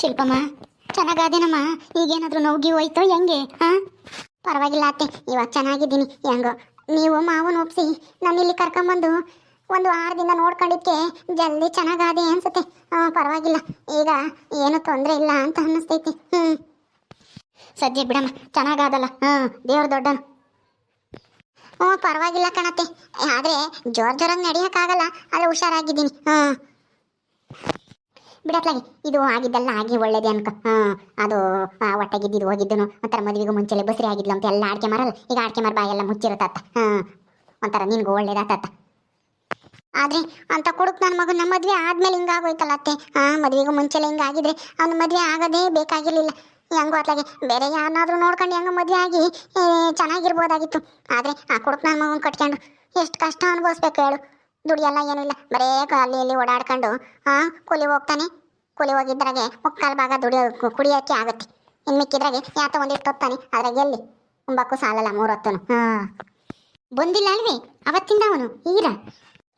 ಶಿಲ್ಪಮ್ಮ, ಚೆನ್ನಾಗಾದೇನಮ್ಮ? ಈಗೇನಾದ್ರೂ ನೋವು ಹೋಯ್ತೋ ಹೆಂಗೆ ಹಾ ಪರವಾಗಿಲ್ಲ ಅತ್ತೆ, ಇವಾಗ ಚೆನ್ನಾಗಿದ್ದೀನಿ, ಹೆಂಗೋ. ನೀವು ಮಾವನ ಒಪ್ಸಿ ಇಲ್ಲಿ ಕರ್ಕೊಂಬಂದು ಒಂದು ಆರು ದಿನ ನೋಡ್ಕೊಂಡಿದ್ಕೆ ಜಲ್ದಿ ಚೆನ್ನಾಗಾದೆ ಅನ್ಸುತ್ತೆ. ಹಾಂ ಪರವಾಗಿಲ್ಲ, ಈಗ ಏನು ತೊಂದರೆ ಇಲ್ಲ ಅಂತ ಅನ್ನಿಸ್ತೈತಿ. ಹ್ಞೂ ಸದ್ಯ ಬಿಡಮ್ಮ, ಚೆನ್ನಾಗಾದಲ್ಲ ಹಾಂ ದೇವ್ರ ದೊಡ್ಡನು ಹ್ಞೂ ಪರವಾಗಿಲ್ಲ ಕಣತ್ತೆ, ಆದರೆ ಜೋರ್ ಜೋರಾಗಿ ನಡೆಯೋಕ್ಕಾಗಲ್ಲ ಅಲ್ಲಿ ಹುಷಾರಾಗಿದ್ದೀನಿ ಹಾಂ ಬಿಡತ್ಲಾಗಿ ಇದು ಆಗಿದ್ದೆಲ್ಲ ಆಗಿ ಒಳ್ಳೇದೇ ಅನ್ಕ. ಹಾಂ ಅದು ಆ, ಹೊಟ್ಟೆಗಿದ್ದಿದ್ದು ಹೋಗಿದ್ದನು. ಒಂಥರ ಮದುವೆಗೂ ಮುಂಚೆಲೆ ಬಸ್ರಿ ಆಗಿದ್ಲು ಅಂತ ಎಲ್ಲ ಆಡ್ಕೆ ಮಾರಲ್ಲ. ಈಗ ಆಡ್ಕೆ ಮಾರ ಬಾಯೆಲ್ಲ ಮುಚ್ಚಿರುತ್ತಾತ ಹಾಂ ಒಂಥರ ನಿನ್ಗೂ ಒಳ್ಳೇದಾತ ಆದ್ರೆ ಅಂತ ಕೊಡುಕ್ ನನ್ನ ಮಗನ ಮದ್ವೆ ಆದ್ಮೇಲೆ ಹಿಂಗಾಗೋಯ್ತಲ್ಲ ಅತ್ತೆ. ಹಾ ಮದ್ವೆಗೂ ಮುಂಚೆಲೆ ಹಿಂಗಾಗಿದ್ರೆ ಅವ್ನ ಮದ್ವೆ ಆಗೋದೇ ಬೇಕಾಗಿರ್ಲಿಲ್ಲ. ಹೆಂಗೋ ಅತ್ಲಾಗೆ ಬೇರೆ ಯಾರನ್ನಾದ್ರೂ ನೋಡ್ಕೊಂಡು ಹೆಂಗ ಮದ್ವೆ ಆಗಿ ಚೆನ್ನಾಗಿರ್ಬೋದಾಗಿತ್ತು. ಆದ್ರೆ ಆ ಕೊಡುಕ್ ನನ್ನ ಮಗನ ಕಟ್ಕೊಂಡು ಎಷ್ಟು ಕಷ್ಟ ಅನುಭವಿಸ್ಬೇಕು ಹೇಳು. ದುಡಿಯಲ್ಲ ಏನಿಲ್ಲ ಬರೇ ಅಲ್ಲಿ ಇಲ್ಲಿ ಓಡಾಡ್ಕೊಂಡು ಹಾ ಕೂಲಿ ಹೋಗ್ತಾನೆ. ಕೂಲಿ ಹೋಗಿದ್ರಾಗೆ ಮುಕ್ಕಾಲು ಭಾಗ ದುಡಿಯೋ ಕುಡಿಯೋಕೆ ಆಗುತ್ತೆ. ಇನ್ನು ಮಿಕ್ಕಿದ್ರಾಗೆ ಯಾತ ಒಂದಿಷ್ಟು ಹೊತ್ತಾನೆ ಅದ್ರಾಗ ಎಲ್ಲಿ? ಒಂಬಕ್ಕೂ ಸಾಲಲ್ಲ ಮೂರೊತ್ತನು. ಹಾ. ಬಂದಿಲ್ಲ ಅಲ್ವೇ? ಅವತ್ತಿಂದ ಅವನು ಈಗ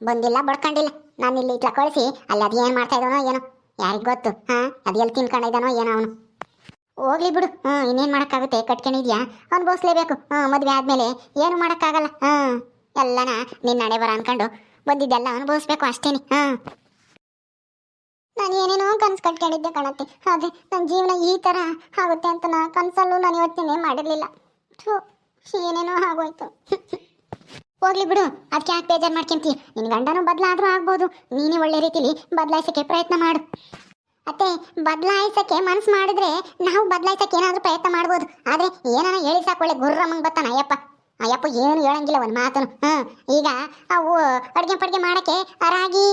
ಬಂದಿಲ್ಲ, ಬಡ್ಕೊಂಡಿಲ್ಲ. ನಾನು ಇಲ್ಲಿ ಇಟ್ಲ ಕಳಿಸಿ, ಅಲ್ಲಿ ಅದು ಏನು ಮಾಡ್ತಾ ಇದ್ದಾನೋ ಏನೋ. ಯಾರಿಗೆ ಗೊತ್ತು? ಹಾ, ಅದು ಎಲ್ಲಿ ಏನೋ ಅವನು. ಹೋಗ್ಲಿ ಬಿಡು. ಹ್ಞೂ ಇನ್ನೇನು ಮಾಡೋಕ್ಕಾಗುತ್ತೆ? ಕಟ್ಕೊಂಡಿದ್ಯಾ? ಬೋಸ್ಲೇಬೇಕು. ಹ್ಞೂ ಮದುವೆ ಆದಮೇಲೆ ಏನು ಮಾಡೋಕ್ಕಾಗಲ್ಲ? ಹ್ಞೂ ಎಲ್ಲನ ನಿನ್ನ ನಡೆ ಬರ ಅನ್ಕೊಂಡು ಬಂದಿದ್ದೆಲ್ಲ ಅನುಭವಿಸ್ಬೇಕು ಅಷ್ಟೇನೆ. ಹಾಂ. ನಾನು ಏನೇನೋ ಕನ್ಸು ಕಟ್ಕೊಂಡಿದ್ದೆ ಕಣತ್ತೆ. ಆದರೆ ನನ್ನ ಜೀವನ ಈ ಥರ ಆಗುತ್ತೆ ಅಂತ ನಾ ಕನಸಲ್ಲೂ ನಾನು ಯೋಚನೆ ಮಾಡಿರಲಿಲ್ಲ. ಥೂ, ಏನೇನೋ ಆಗೋಯ್ತು. ಹೋಗ್ಲಿ ಬಿಡು ಅದಕ್ಕೆ ಯಾಕೆ ಬೇಜಾರು ಮಾಡ್ಕೊಂತೀಯ? ನಿನ್ನ ಗಂಡನೂ ಬದಲಾದರೂ ಆಗ್ಬೋದು. ನೀನೇ ಒಳ್ಳೆ ರೀತಿಲಿ ಬದಲಾಯಿಸೋಕ್ಕೆ ಪ್ರಯತ್ನ ಮಾಡು. ಅತ್ತೆ, ಬದಲಾಯಿಸಕ್ಕೆ ಮನಸ್ಸು ಮಾಡಿದ್ರೆ ನಾವು ಬದಲಾಯಿಸೋಕ್ಕೆ ಏನಾದರೂ ಪ್ರಯತ್ನ ಮಾಡ್ಬೋದು. ಆದರೆ ಏನಾನ ಹೇಳಿ ಸಾಕೊಳ್ಳೆ ಗುರ್ರಮ್ಮಂಗೆ ಬರ್ತಾನ ಅಯ್ಯಪ್ಪ. ಅಯ್ಯಪ್ಪ, ಏನು ಹೇಳಂಗಿಲ್ಲ ಒಂದು ಮಾತನು ಹಾಂ, ಈಗ ಅವು ಅಡುಗೆ ಪಡ್ಗೆ ಮಾಡೋಕ್ಕೆ ರಾಗಿ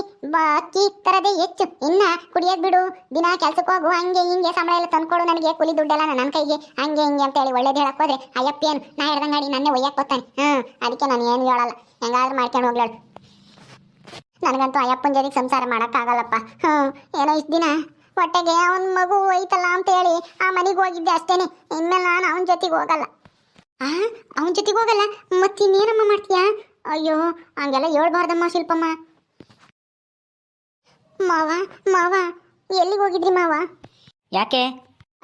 ಅಕ್ಕಿ ತರದೇ ಹೆಚ್ಚು. ಇನ್ನ ಕುಡಿಯೋದು ಬಿಡು. ದಿನ ಕೆಲ್ಸಕ್ಕೆ ಹೋಗು. ಹಂಗೆ ಹಿಂಗೆ ಸಂಬಳ ಎಲ್ಲ ತಂದ್ಕೊಡು ನನಗೆ. ಕುಲಿ ದುಡ್ಡೆಲ್ಲ ನನ್ನ ಕೈಗೆ. ಹಂಗೆ ಹಿಂಗೆ ಅಂತ ಹೇಳಿ ಒಳ್ಳೇದು ಹೇಳಕ್ಕೆ ಹೋದ್ರೆ ಅಯ್ಯಪ್ಪ ಏನು, ನಾ ಹಿಡ್ದಂಗಾಡಿ ನನ್ನೇ ಒಯ್ಯಕ್ಕೆ ಬರ್ತಾನೆ ಹಾಂ, ಅದಕ್ಕೆ ನಾನು ಏನು ಹೇಳಲ್ಲ. ಹೆಂಗಾದ್ರೂ ಮಾಡ್ಕೊಂಡು ಹೋಗ್ಲಾಳು ನನಗಂತೂ ಅಯ್ಯಪ್ಪನ ಜೊತೆಗೆ ಸಂಸಾರ ಮಾಡೋಕ್ಕಾಗಲ್ಲಪ್ಪ ಹ್ಞೂ ಏನೋ ಇಷ್ಟು ದಿನ ಹೊಟ್ಟೆಗೆ ಅವನ ಮಗು ಹೋಯ್ತಲ್ಲ ಅಂತ ಹೇಳಿ ಆ ಮನೆಗೆ ಹೋಗಿದ್ದೆ ಅಷ್ಟೇನೆ. ಇನ್ಮೇಲೆ ನಾನು ಅವನ ಜೊತೆಗೆ ಹೋಗಲ್ಲ. ಅವನ ಜೊತೆಗೆ ಹೋಗಲ್ಲ. ಮತ್ತಿನ್ನೇನಮ್ಮ ಮಾಡ್ತೀಯಾ? ಅಯ್ಯೋ ಹಂಗೆಲ್ಲ ಹೇಳ್ಬಾರ್ದಮ್ಮ ಶಿಲ್ಪಮ್ಮ. ಮಾವ ಮಾವ ಎಲ್ಲಿಗೆ ಹೋಗಿದ್ರಿ ಮಾವ? ಯಾಕೆ?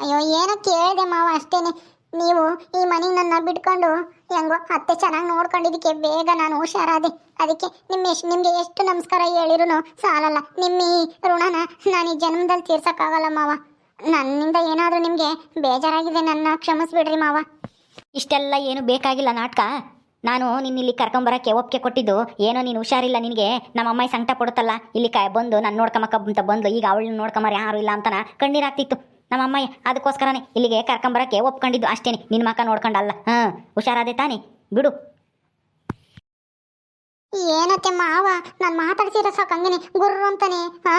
ಅಯ್ಯೋ ಏನೋ ಕೇಳಿದೆ ಮಾವ ಅಷ್ಟೇನೆ. ನೀವು ಈ ಮನೆಗೆ ನನ್ನ ಬಿಟ್ಕೊಂಡು ಹೆಂಗೋ ಅತ್ತೆ ಚೆನ್ನಾಗಿ ನೋಡ್ಕೊಂಡಿದ್ದಕ್ಕೆ ಬೇಗ ನಾನು ಹುಷಾರಾದೆ. ಅದಕ್ಕೆ ನಿಮ್ಮ ಎಷ್ಟು ನಿಮಗೆ ಎಷ್ಟು ನಮಸ್ಕಾರ ಹೇಳಿರೂ ಸಾಲಲ್ಲ. ನಿಮ್ಮ ಈ ಋಣನ ನಾನು ಈ ಜನ್ಮದಲ್ಲಿ ತೀರ್ಸೋಕ್ಕಾಗಲ್ಲ ಮಾವ. ನನ್ನಿಂದ ಏನಾದರೂ ನಿಮಗೆ ಬೇಜಾರಾಗಿದೆ ನನ್ನ ಕ್ಷಮಿಸ್ಬಿಡ್ರಿ ಮಾವ. ಇಷ್ಟೆಲ್ಲ ಏನು ಬೇಕಾಗಿಲ್ಲ ನಾಟಕ? ನಾನು ನಿನ್ನ ಇಲ್ಲಿ ಕರ್ಕೊಂಬರಕ್ಕೆ ಒಪ್ಪಿಗೆ ಕೊಟ್ಟಿದ್ದು. ಏನೋ ನೀನು ಹುಷಾರಿಲ್ಲ ನಿನಗೆ. ನಮ್ಮ ಅಮ್ಮಾಯಿ ಸಂಕಟ ಕೊಡುತ್ತಲ್ಲ ಇಲ್ಲಿ ಕ ಬಂದು ನಾನು ನೋಡ್ಕೊಂಬಕ್ಕ ಅಂತ ಬಂದು ಈಗ ಅವಳನ್ನ ನೋಡ್ಕೊಂಬಾರ ಯಾರು ಇಲ್ಲ ಅಂತನ ಕಣ್ಣೀರಾಗ್ತಿತ್ತು. ನಮ್ಮ ಅಮ್ಮಾಯಿ ಅದಕ್ಕೋಸ್ಕರನೇ ಇಲ್ಲಿಗೆ ಕರ್ಕೊಂಬರಕ್ಕೆ ಒಪ್ಕೊಂಡಿದ್ದು ಅಷ್ಟೇನೆ. ನಿನ್ನ ಮಕ್ಕ ನೋಡ್ಕೊಂಡಲ್ಲ ಹಾಂ, ಹುಷಾರಾದೆ ತಾನೇ? ಬಿಡು. ಏನತ್ತೆ ಮಾವ? ನಾನು ಮಾತಾಡ್ಸಿರೋ ಸಾಕು ಹಂಗೇನೆ. ಗುರ್ರು ಅಂತಾನೆ. ಹಾ?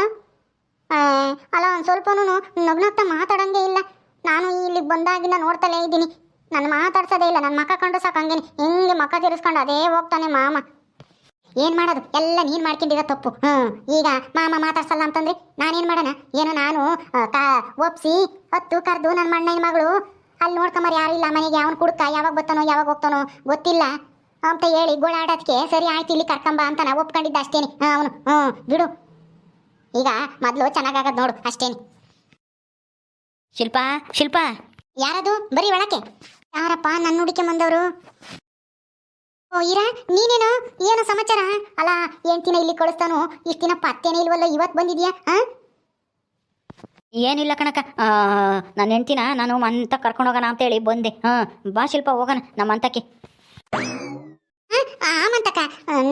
ಅಲ್ಲ ಒಂದು ಸ್ವಲ್ಪನೂ ನಗ್ನಾಗ್ತಾ ಮಾತಾಡಂಗೆ ಇಲ್ಲ. ನಾನು ಇಲ್ಲಿಗೆ ಬಂದಾಗಿಂದ ನೋಡ್ತಲೇ ಇದ್ದೀನಿ. ನಾನು ಮಾತಾಡ್ಸೋದೇ ಇಲ್ಲ ನನ್ನ ಮಕ್ಕ ಕಂಡು ಸಾಕು ಹಂಗೇನೆ. ಹಿಂಗೆ ಮಕ್ಕ ತಿರ್ಸ್ಕೊಂಡು ಅದೇ ಹೋಗ್ತಾನೆ ಮಾಮ. ಏನು ಮಾಡೋದು? ಎಲ್ಲ ನೀನು ಮಾಡ್ಕೊಂಡಿರೋ ತಪ್ಪು. ಹ್ಞೂ ಈಗ ಮಾಮ ಮಾತಾಡ್ಸಲ್ಲ ಅಂತಂದ್ರೆ ನಾನೇನು ಮಾಡೋಣ? ಏನೋ ನಾನು ಕಾ ಒಪ್ಸಿ ಹತ್ತು ಕರೆದು ನನ್ನ ಮಣ್ಣಿನ ಮಗಳು ಅಲ್ಲಿ ನೋಡ್ಕೊಂಬಾರ ಯಾರು ಇಲ್ಲ ಮನೆಗೆ ಅವನು ಕುಡ್ಕ ಯಾವಾಗ ಬರ್ತಾನೋ ಯಾವಾಗ ಹೋಗ್ತಾನೋ ಗೊತ್ತಿಲ್ಲ ಅಂತ ಹೇಳಿ ಗೋಳಾಡೋದಕ್ಕೆ ಸರಿ ಆಯ್ತು ಇಲ್ಲಿ ಕರ್ಕೊಂಬ ಅಂತ ನಾವು ಒಪ್ಕೊಂಡಿದ್ದ ಅಷ್ಟೇನೆ. ಹಾಂ ಅವನು ಹ್ಞೂ ಬಿಡು. ಈಗ ಮೊದಲು ಚೆನ್ನಾಗಾಗದ್ ನೋಡು ಅಷ್ಟೇನೆ. ಶಿಲ್ಪ ಶಿಲ್ಪ. ಯಾರದು? ಬರೀ ಒಳಕ್ಕೆ. ಯಾರಪ್ಪ ನನ್ನ ಹುಡುಕೆ ಬಂದವರು? ಓ ಇರ ನೀನೇನು? ಏನು ಸಮಾಚಾರ? ಅಲ್ಲ ಎಂಟಿನ ಇಲ್ಲಿ ಕಳಿಸ್ತಾನು? ಇಷ್ಟು ದಿನ ಪತ್ತೇನೇ ಇಲ್ವಲ್ಲ ಇವತ್ತು ಬಂದಿದ್ಯಾ ಏನಿಲ್ಲ ಕಣಕ್ಕ. ನನ್ನ ಹೆಂಡ್ತಿನ ನಾನು ಅಂತ ಕರ್ಕೊಂಡು ಹೋಗೋಣ ಅಂತೇಳಿ ಬಂದೆ. ಹಾ ಬಾ ಶಿಲ್ಪ, ಹೋಗೋಣ, ನಮ್ಮ ಅಂತಕ್ಕೆ ಆಮಂತಕ್ಕ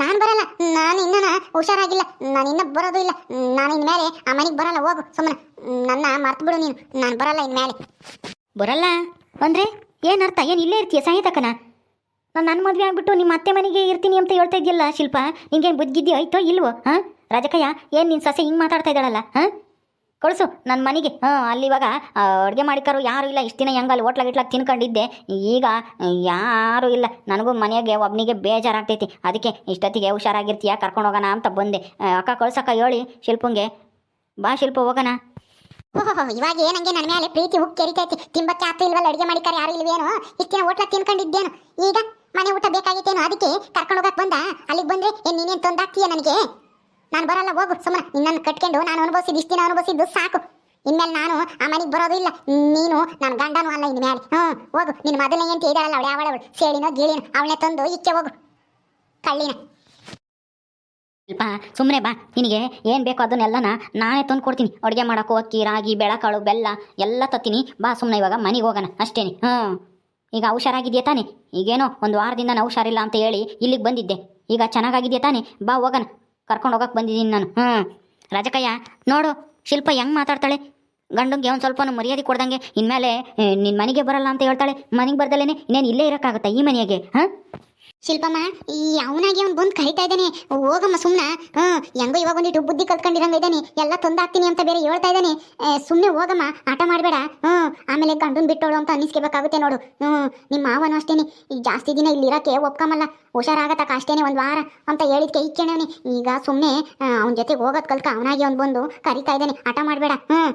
ನಾನು ಬರಲ್ಲ. ನಾನು ಇನ್ನ ಹುಷಾರಾಗಿಲ್ಲ. ನಾನು ಇನ್ನ ಬರೋದು ಇಲ್ಲ. ನಾನು ಇನ್ಮೇಲೆ ಆ ಮನೆಗೆ ಬರಲ್ಲ, ಹೋಗು ಸುಮ್ಮನೆ ನನ್ನ ಮರ್ತು ಬಿಡು ನೀನು. ನಾನು ಬರಲ್ಲ ಇನ್ಮೇಲೆ. ಬರಲ್ಲ? ಅಂದರೆ? ಏನರ್ಥ? ಏನು ಇಲ್ಲೇ ಇರ್ತೀಯ ಸಾಯಿತಕ್ಕನ ನಾನು ನನ್ನ ಮದುವೆ ಆಗ್ಬಿಟ್ಟು ನಿಮ್ಮ ಅತ್ತೆ ಮನೆಗೆ ಇರ್ತೀನಿ ಅಂತ ಹೇಳ್ತಾ ಇದೆಯಲ್ಲ ಶಿಲ್ಪ. ನಿಂಗೇನು ಬುದ್ಧಿದ್ಯೋ ಆಯ್ತೋ ಇಲ್ವೋ? ಹಾಂ? ರಾಜಕಯ್ಯ, ಏನು ನಿನ್ನ ಸೊಸೆ ಹಿಂಗೆ ಮಾತಾಡ್ತಾ ಇದ್ದಾಳಲ್ಲ? ಹಾಂ? ಕಳಿಸು ನನ್ನ ಮನೆಗೆ. ಹಾಂ ಅಲ್ಲಿ ಇವಾಗ ಅಡುಗೆ ಮಾಡಿಕರು ಯಾರು ಇಲ್ಲ. ಇಷ್ಟು ದಿನ ಹೆಂಗೆ ಅಲ್ಲಿ ಹೋಟ್ಲಾಗ ಇಟ್ಲಾಗ ತಿನ್ಕೊಂಡಿದ್ದೆ. ಈಗ ಯಾರೂ ಇಲ್ಲ. ನನಗೂ ಮನೆಗೆ ಒಬ್ಬನಿಗೆ ಬೇಜಾರಾಗ್ತೈತಿ. ಅದಕ್ಕೆ ಇಷ್ಟೊತ್ತಿಗೆ ಹುಷಾರಾಗಿರ್ತೀಯ, ಕರ್ಕೊಂಡು ಹೋಗೋಣ ಅಂತ ಬಂದೆ. ಅಕ್ಕ ಕಳ್ಸಕ್ಕ ಹೇಳಿ, ಶಿಲ್ಪಂಗೆ. ಬಾ ಶಿಲ್ಪ, ಹೋಗೋಣ. ಇವಾಗ ಏನಂಗೆ ನನ್ನ ಮೇಲೆ ಪ್ರೀತಿ ಉಕ್ಕಿ ಕೆರಿತೈತಿ ತಿಂಬಕ್ಕೆ ಆತು ಇಲ್ವಲ್ಲ, ಅಡುಗೆ ಮಾಡಿಕಾರ ಯಾರು ಇಲ್ವೇನೋ? ಇಷ್ಟಿನ ದಿನ ಹೋಟ್ಲಾಗ ತಿನ್ಕೊಂಡಿದ್ದೇನು. ಈಗ ಮನೆ ಊಟ ಬೇಕಾಗಿತ್ತೇನು, ಅದಕ್ಕೆ ಕರ್ಕೊಂಡು ಹೋಗಕ್ಕೆ ಬಂದ? ಅಲ್ಲಿಗೆ ಬಂದ್ರೆ ಏನು ನೀನೇನು ತೊಂದಾಗ್ತೀಯ ನನಗೆ? ನಾನು ಬರಲ್ಲ, ಹೋಗು ಸುಮ್ಮನೆ ನಿನ್ನನ್ನು ಕಟ್ಕೊಂಡು ನಾನು ಅನುಭವಿಸಿದ್ದು ಇಷ್ಟಿನ ಅನುಭವಿಸಿದ್ದು ಸಾಕು. ಇನ್ಮೇಲೆ ನಾನು ಆ ಮನೆಗೆ ಬರೋದು ಇಲ್ಲ. ನೀನು ನನ್ನ ಗಂಡನೂ ಅಲ್ಲ ಇನ್ಮೇಲೆ ಹ್ಞೂ ಹೋಗು. ನಿನ್ನ ಮೊದಲನೇ ಅಂತ ಇದ್ದಾಳಲ್ಲ ಅವಳು ಯಾವಳವಳು ಸೇಳಿನೋ, ಗೀಳಿನೋ, ಅವಳನ್ನೇ ತಂದು ಇಕ್ಕೆ ಹೋಗು. ಕಳ್ಳಿನ. ಶಿಲ್ಪ ಸುಮ್ಮನೆ ಬಾ. ನಿನಗೆ ಏನು ಬೇಕೋ ಅದನ್ನೆಲ್ಲನ ನಾನೇ ತಂದು ಕೊಡ್ತೀನಿ. ಅಡುಗೆ ಮಾಡೋಕ್ಕೂ ಅಕ್ಕಿ, ರಾಗಿ, ಬೆಳಕಾಳು, ಬೆಲ್ಲ ಎಲ್ಲ ತತ್ತೀನಿ. ಬಾ ಸುಮ್ಮನೆ ಇವಾಗ ಮನೆಗೆ ಹೋಗೋಣ. ಅಷ್ಟೇನೆ. ಹಾಂ ಈಗ ಹುಷಾರಾಗಿದೆಯಾ ತಾನೆ? ಈಗೇನೋ ಒಂದು ವಾರದಿಂದ ನಾನು ಹುಷಾರಿಲ್ಲ ಅಂತ ಹೇಳಿ ಇಲ್ಲಿಗೆ ಬಂದಿದ್ದೆ. ಈಗ ಚೆನ್ನಾಗಾಗಿದೆಯಾ ತಾನೆ? ಬಾ ಹೋಗೋಣ. ಕರ್ಕೊಂಡು ಹೋಗಕ್ಕೆ ಬಂದಿದ್ದೀನಿ ನಾನು. ಹ್ಞೂ. ರಾಜಕಯ್ಯ, ನೋಡು, ಶಿಲ್ಪ ಹೆಂಗೆ ಮಾತಾಡ್ತಾಳೆ? ಗಂಡಂಗೆ ಒಂದು ಸ್ವಲ್ಪ ಮರ್ಯಾದೆ ಕೊಡ್ದಂಗೆ ಇನ್ಮೇಲೆ ನಿನ್ನ ಮನೆಗೆ ಬರಲ್ಲ ಅಂತ ಹೇಳ್ತಾಳೆ. ಮನೆಗೆ ಬರ್ದಲ್ಲೇ ಇನ್ನೇನು ಇಲ್ಲೇ ಇರೋಕ್ಕಾಗುತ್ತೆ ಈ ಮನೆಗೆ? ಹಾಂ ಶಿಲ್ಪಮ್ಮ, ಈ ಅವನಾಗಿ ಅವ್ನು ಬಂದು ಕರಿತಾ ಇದ್ದಾನೆ. ಹೋಗಮ್ಮ ಸುಮ್ಮನ ಹ್ಮ್, ಹೆಂಗೋ ಇವಾಗ ಒಂದಿಟ್ಟು ಬುದ್ಧಿ ಕಲ್ತ್ಕೊಂಡಿರಂಗ ಇದ್ದಾನೆ. ಎಲ್ಲ ತೊಂದಾಗ್ತೀನಿ ಅಂತ ಬೇರೆ ಹೇಳ್ತಾ ಇದ್ದಾನೆ. ಸುಮ್ಮನೆ ಹೋಗಮ್ಮ, ಆಟ ಮಾಡಬೇಡ. ಹ್ಮ್, ಆಮೇಲೆ ಗಂಡನ್ ಬಿಟ್ಟೋಳು ಅಂತ ಅನ್ನಿಸ್ಕೋಬೇಕಾಗುತ್ತೆ ನೋಡು. ಹ್ಮ್ ನಿಮ್ಮ ಮಾವನು ಅಷ್ಟೇನೆ. ಈಗ ಜಾಸ್ತಿ ದಿನ ಇಲ್ಲಿ ಇರಕ್ಕೆ ಒಪ್ಕಮಲ್ಲ ಹುಷಾರಾಗತ್ತಕ್ಕ ಅಷ್ಟೇನೆ ಒಂದು ವಾರ ಅಂತ ಹೇಳಿದ್ಕೆ ಇಕ್ಕೇಣವನಿ ಈಗ ಸುಮ್ಮನೆ ಅವನ ಜೊತೆಗೆ ಹೋಗೋದ್ ಕಲ್ಕ ಅವನಾಗಿ ಅವ್ನು ಬಂದು ಕರಿತಾ ಇದ್ದಾನೆ. ಆಟ ಮಾಡಬೇಡ. ಹ್ಮ್.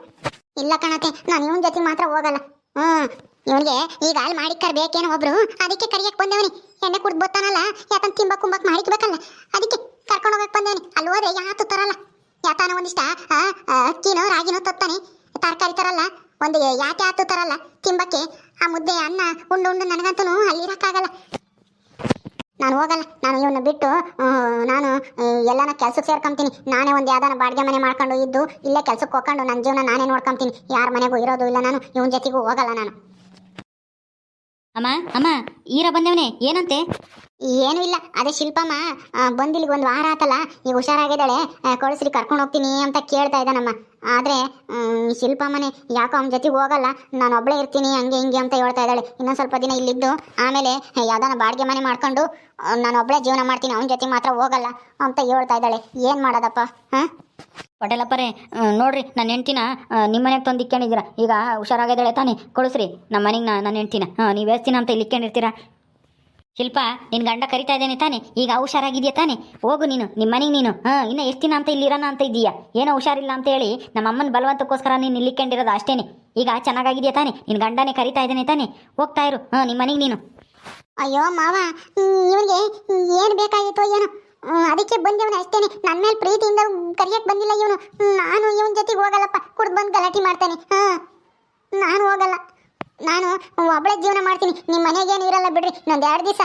ಇಲ್ಲ ಕಣತೆ, ನಾನು ಇವನ್ ಜೊತೆಗೆ ಮಾತ್ರ ಹೋಗಲ್ಲ. ಹ್ಮ್. ಇವನಿಗೆ ಈಗ ಅಲ್ಲಿ ಮಾಡಿಕ್ಕರ್ ಬೇಕೇನೋ ಒಬ್ರು. ಅದಕ್ಕೆ ಕರಿಯಕ್ ಬಂದವನಿ. ಎಣ್ಣೆ ಕುಡ್ದು ಬತ್ತಾನಲ್ಲ ಯಾಕಂತ ತಿಂಬಕ್ ಕುಂಬಕ್ ಮಾಡಿಕ್ಬೇಕಲ್ಲ ಅದಕ್ಕೆ ಕರ್ಕೊಂಡು ಹೋಗಕ್ ಬಂದೇನೆ. ಅಲ್ಲಿ ಯಾತು ತರಲ್ಲ ಯಾತಾನ ಒಂದಿಷ್ಟ? ಅಕ್ಕಿನೋ, ರಾಗಿನೋ ತತ್ತಾನೆ. ತರಕಾರಿ ತರಲ್ಲ? ಒಂದು ಯಾಕೆ ಆತು ತರಲ್ಲ ತಿಂಬಕ್ಕೆ ಆ ಮುದ್ದೆ, ಅನ್ನ, ಉಂಡು ಉಂಡು ನನಗಂತೂ ಅಲ್ಲಿ ಇರಕ್ಕಾಗಲ್ಲ ನಾನು ಹೋಗಲ್ಲ. ನಾನು ಇವನ್ನ ಬಿಟ್ಟು ನಾನು ಎಲ್ಲಾನ ಕೆಲ್ಸಕ್ಕೆ ಸೇರ್ಕೊಂತೀನಿ. ನಾನೇ ಒಂದು ಯಾವ್ದಾನ ಬಾಡಿಗೆ ಮನೆ ಮಾಡ್ಕೊಂಡು ಇದ್ದು, ಇಲ್ಲೇ ಕೆಲ್ಸಕ್ಕೆ ಹೋಗ್ಕೊಂಡು ನನ್ನ ಜೀವನ ನಾನೇ ನೋಡ್ಕೊಂತೀನಿ. ಯಾರ ಮನೆಗೂ ಇರೋದು ಇಲ್ಲ ನಾನು, ಇವನ ಜೊತೆಗೂ ಹೋಗಲ್ಲ ನಾನು. ಅಮ್ಮ ಅಮ್ಮ, ಈರ ಬಂದವನೇ, ಏನಂತೆ? ಏನೂ ಇಲ್ಲ, ಅದೇ ಶಿಲ್ಪಮ್ಮ ಬಂದಿಲ್ಲಿಗೆ ಒಂದು ವಾರ ಆತಲ್ಲ, ಈಗ ಹುಷಾರಾಗಿದ್ದಾಳೆ ಕಳಿಸ್ರಿ ಕರ್ಕೊಂಡು ಹೋಗ್ತೀನಿ ಅಂತ ಕೇಳ್ತಾ ಇದ್ದಾನಮ್ಮ. ಆದರೆ ಶಿಲ್ಪ ಮನೆ ಯಾಕೋ ಅವನ ಜೊತೆಗೆ ಹೋಗಲ್ಲ? ನಾನು ಒಬ್ಬಳೇ ಇರ್ತೀನಿ, ಹಂಗೆ ಹಿಂಗೆ ಅಂತ ಹೇಳ್ತಾ ಇದ್ದಾಳೆ. ಇನ್ನೊಂದು ಸ್ವಲ್ಪ ದಿನ ಇಲ್ಲಿದ್ದು. ಆಮೇಲೆ ಯಾವ್ದಾನ ಬಾಡಿಗೆ ಮನೆ ಮಾಡ್ಕೊಂಡು ನಾನು ಒಬ್ಬಳೇ ಜೀವನ ಮಾಡ್ತೀನಿ, ಅವನ ಜೊತೆ ಮಾತ್ರ ಹೋಗಲ್ಲ ಅಂತ ಹೇಳ್ತಾ ಇದ್ದಾಳೆ. ಏನು ಮಾಡೋದಪ್ಪ, ಹಾಂ? ಪಟೇಲಪ್ಪರೇ ನೋಡ್ರಿ ನನ್ನ ಹೆಂಡ್ತಿನ ನಿಮ್ಮ ಮನೆಗೆ ತಂದು ಇಕ್ಕೊಂಡಿದ್ದೀರಾ ಈಗ ಹುಷಾರಾಗಿದ್ದಾಳೆ ತಾನೇ. ಕಳಿಸ್ರಿ ನಮ್ಮ ಮನೆಗೆ ನನ್ನ ಹೆಂಡ್ತಿನ. ನೀವು ದಿನ ಅಂತ ಇಲ್ಲಿ ಇಕ್ಕೊಂಡಿರ್ತೀರಾ ಶಿಲ್ಪ ನಿನ್ನ ಗಂಡ ಕರಿತಾ ಇದ್ದೇನೆ ತಾನೆ, ಈಗ ಹುಷಾರಾಗಿದೆಯಾ ತಾನೆ? ಹೋಗು ನೀನು ನಿಮ್ಮ ಮನೆಗೆ ನೀನು. ಹಾಂ, ಇನ್ನ ಎಷ್ಟು ದಿನ ಅಂತ ಇಲ್ಲಿ ಇರೋಣ ಅಂತ ಇದೀಯಾ ಏನೋ ಹುಷಾರಿಲ್ಲ ಅಂತ ಹೇಳಿ ನಮ್ಮ ಅಮ್ಮನ ಬಲವಂತಕ್ಕೋಸ್ಕರ ನೀನು ನಿಲ್ಲಿಕೊಂಡಿರೋದು ಅಷ್ಟೇನೆ. ಈಗ ಚೆನ್ನಾಗಾಗಿದೆಯಾ ತಾನೆ? ನಿನ್ನ ಗಂಡನೇ ಕರಿತಾ ಇದ್ದೇನೆ ತಾನೆ? ಹೋಗ್ತಾ ಇರು. ಹಾಂ ನಿಮ್ಮ ಮನೆಗೆ ನೀನು. ಅಯ್ಯೋ, ಮಾವ ಇವನಿಗೆ ಏನು ಬೇಕಾಗಿತ್ತು ಏನು. ಅದಕ್ಕೆ ಬಂದವನು ಅಷ್ಟೇನೆ. ನನ್ನ ಮೇಲೆ ಪ್ರೀತಿಯಿಂದ ಕರಿಯಕ್ಕೆ ಬಂದಿಲ್ಲ ಇವನು. ನಾನು ಇವನ ಜೊತೆಗೆ ಹೋಗಲ್ಲಪ್ಪ. ಕುಡ್ದು ಬಂದು ಗಲಾಟೆ ಮಾಡ್ತಾನೆ. ಹ್ಮ್ ನಾನು ಹೋಗಲ್ಲ. ನಾನು ಒಬ್ಬಳೆ ಜೀವನ ಮಾಡ್ತೀನಿ. ನಿಮ್ಮ ಮನೆಗೇನು ಇರಲ್ಲ ಬಿಡ್ರಿ. ಇನ್ನೊಂದು ಎರಡು ದಿವಸ.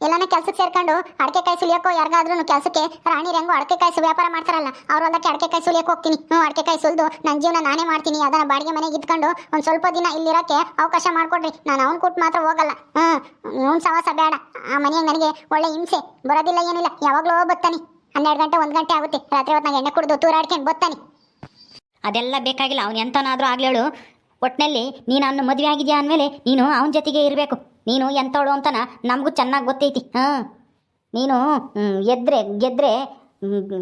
ಎಲ್ಲಾನ ಕೆಲಸಕ್ಕೆ ಸೇರ್ಕೊಂಡು ಅಡಕೆ ಕಾಯಿ ಸುಲಿಯೋಕ್ಕೋ ಯಾರಿಗಾದ್ರೂ ಕೆಲಸಕ್ಕೆ ರಾಣಿ ರೆಂಗು ಅಡಕೆ ಕಾಯಿ ವ್ಯಾಪಾರ ಮಾಡ್ತಾರಲ್ಲ, ಅವ್ರ ಹೊಲಕ್ಕೆ ಅಡಕೆ ಕಾಯಿ ಸುಲಿಯೋಕೆ ಹೋಗ್ತೀನಿ. ಹ್ಞೂ ಅಡಕೆ ಕಾಯಿ ಸುಲಿದು ನನ್ನ ಜೀವನ ನಾನೇ ಮಾಡ್ತೀನಿ. ಅದನ್ನ ಬಾಡಿಗೆ ಮನೆಗೆ ಇದ್ಕೊಂಡು ಒಂದು ಸ್ವಲ್ಪ ದಿನ ಇಲ್ಲಿರೋಕ್ಕೆ ಅವಕಾಶ ಮಾಡಿಕೊಡ್ರಿ. ನಾನು ಅವ್ನು ಕೊಟ್ಟು ಮಾತ್ರ ಹೋಗಲ್ಲ. ಹ್ಞೂ ಅವ್ನು ಸವಾಸ ಬೇಡ. ಆ ಮನೆಗೆ ನನಗೆ ಒಳ್ಳೆ ಹಿಂಸೆ ಬರೋದಿಲ್ಲ, ಏನಿಲ್ಲ. ಯಾವಾಗಲೂ ಬರ್ತಾನೆ ಹನ್ನೆರಡು ಗಂಟೆ, ಒಂದು ಗಂಟೆ ಆಗುತ್ತೆ. ರಾತ್ರಿ ಹೊತ್ತು ಎಣ್ಣೆ ಕುಡಿದು ತೂರಾಡ್ಕೊಂಡು ಬರ್ತಾನೆ ಅದೆಲ್ಲ ಬೇಕಾಗಿಲ್ಲ. ಅವ್ನು ಎಂತನಾದರೂ ಆಗ್ಲೇಳು ಒಟ್ಟಿನಲ್ಲಿ ನೀನು ಅವನು ಮದುವೆ ಆಗಿದೆಯಾ ಅಂದಮೇಲೆ ನೀನು ಅವನ ಜೊತೆಗೆ ಇರಬೇಕು. ನೀನು ಎಂಥವಳು ಅಂತನ ನಮಗೂ ಚೆನ್ನಾಗಿ ಗೊತ್ತೈತಿ. ಹಾಂ. ನೀನು ಎದ್ರೆ, ಗೆದ್ರೆ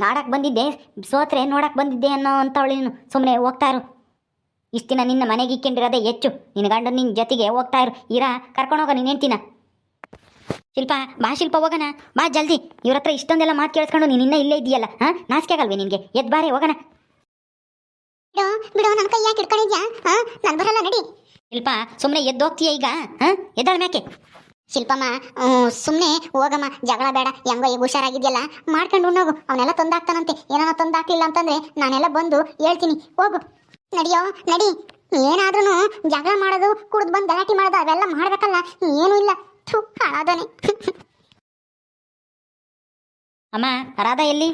ಆಡಕ್ಕೆ ಬಂದಿದ್ದೆ, ಸೋತ್ರೆ ನೋಡಕ್ಕೆ ಬಂದಿದ್ದೆ ಅನ್ನೋ ಅಂಥವಳು ನೀನು. ಸುಮ್ಮನೆ ಹೋಗ್ತಾ ಇರು. ಇಷ್ಟು ದಿನ ನಿನ್ನ ಮನೆಗೆ ಇಕ್ಕೊಂಡಿರೋದೇ ಹೆಚ್ಚು. ನಿನ್ನ ಗಂಡ ನಿನ್ನ ಜೊತೆಗೆ ಹೋಗ್ತಾ ಇರ. ಕರ್ಕೊಂಡು ಕರ್ಕೊಂಡೋಗ ನೀನು ಹೆಂಡ್ತಿನ. ಶಿಲ್ಪ, ಬಾ ಶಿಲ್ಪ, ಹೋಗೋಣ. ಬಾ ಜಲ್ದಿ. ಇವ್ರ ಹತ್ರ ಇಷ್ಟೊಂದೆಲ್ಲ ಮಾತು ಕೇಳಿಸ್ಕೊಂಡು ನೀನು ಇನ್ನೂ ಇಲ್ಲೇ ಇದೆಯಲ್ಲ ಹಾಂ, ನಾಚಿಕೆ ಆಗಲ್ವೇ ನಿನಗೆ? ಎದ್ದು ಬಾರೆ, ಹೋಗೋಣ. ಬಿಡೋ ಬಿಡೋ ನನ್ನ ಕೈ ಯಾಕೆ ಇಟ್ಕೊಂಡಿದ್ಯಾ ಹಾಂ? ನಾನು ಬರಲ್ಲ, ನಡಿ. ಶಿಲ್ಪ ಸುಮ್ಮನೆ ಎದ್ದೋಗ್ತೀಯ ಈಗ? ಹಾಂ? ಎದ್ದಾಳ ಮ್ಯಾಕೆ? ಶಿಲ್ಪಮ್ಮ ಸುಮ್ಮನೆ ಹೋಗಮ್ಮ. ಜಗಳ ಬೇಡ, ಹೆಂಗೋ ಈಗ ಹುಷಾರಾಗಿದ್ಯಲ್ಲ. ಮಾಡ್ಕೊಂಡು ಉಣ್ಣೋಗು. ಅವನೆಲ್ಲ ತಂದಾಕ್ತಾನಂತೆ ಏನಾನ ತಂದಾಕ್ಲಿಲ್ಲ ಅಂತಂದ್ರೆ ನಾನೆಲ್ಲ ಬಂದು ಹೇಳ್ತೀನಿ. ಹೋಗು. ನಡಿಯೋ, ನಡಿ. ಏನಾದ್ರೂ ಜಗಳ ಮಾಡೋದು, ಕುಡಿದು ಬಂದು ಗಲಾಟೆ ಮಾಡೋದು, ಅವೆಲ್ಲ ಮಾಡ್ಬೇಕಲ್ಲ. ಏನೂ ಇಲ್ಲ. ಅಮ್ಮ, ರಾಧಾ ಎಲ್ಲಿ?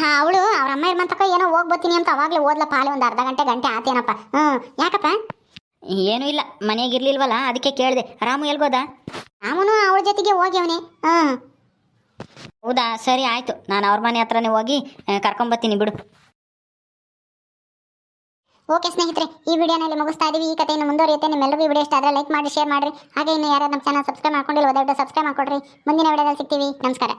ಹಾ ಅವಳು ಅವ್ರ ಅಮ್ಮ ಇರ್ಮಂತಕ್ಕ ಏನೋ ಹೋಗ್ ಬರ್ತೀನಿ ಅಂತ ಅವಾಗ್ಲೇ ಓದ್ಲಪ್ಪ ಅಲ್ಲಿ ಒಂದು ಅರ್ಧ ಗಂಟೆ ಗಂಟೆ ಆತೇನಪ್ಪ. ಹ್ಞೂ ಯಾಕಪ್ಪ? ಏನೂ ಇಲ್ಲ ಮನೆಗೆ ಇರ್ಲಿಲ್ವಲ್ಲ ಅದಕ್ಕೆ ಕೇಳಿದೆ. ರಾಮು ಎಲ್ಗೋದ? ಅವನು ಅವಳ ಜೊತೆಗೆ ಹೋಗ್ಯವನೇ ಹ್ಞೂ ಹೌದಾ ಸರಿ ಆಯಿತು. ನಾನು ಅವ್ರ ಮನೆ ಹತ್ರನೇ ಹೋಗಿ ಕರ್ಕೊಂಬತ್ತೀನಿ ಬಿಡು. ಓಕೆ ಸ್ನೇಹಿತರೆ ಈ ವಿಡಿಯೋನಲ್ಲಿ ಮುಗಿಸ್ತಾ ಇದೀವಿ. ಈ ಕಥೆಯನ್ನು ಮುಂದುವರಿಯುತ್ತೆ. ನಿಮ್ಮೆಲ್ಲರಿಗೂ ಈ ವಿಡಿಯೋ ಇಷ್ಟ ಆದರೆ ಲೈಕ್ ಮಾಡಿ ಶೇರ್ ಮಾಡಿರಿ. ಹಾಗೆ ಇನ್ನು ಯಾರು ನಮ್ಮ ಚಾನಲ್ ಸಬ್ಸ್ಕ್ರೈಬ್ ಮಾಡ್ಕೊಂಡಿಲ್ಲ ದಯವಿಟ್ಟು ಸಬ್ಸ್ಕ್ರೈಬ್ ಮಾಡ್ಕೊಡ್ರಿ. ಮುಂದಿನ ವಿಡಿಯೋದಲ್ಲಿ ಸಿಗ್ತೀವಿ. ನಮಸ್ಕಾರ.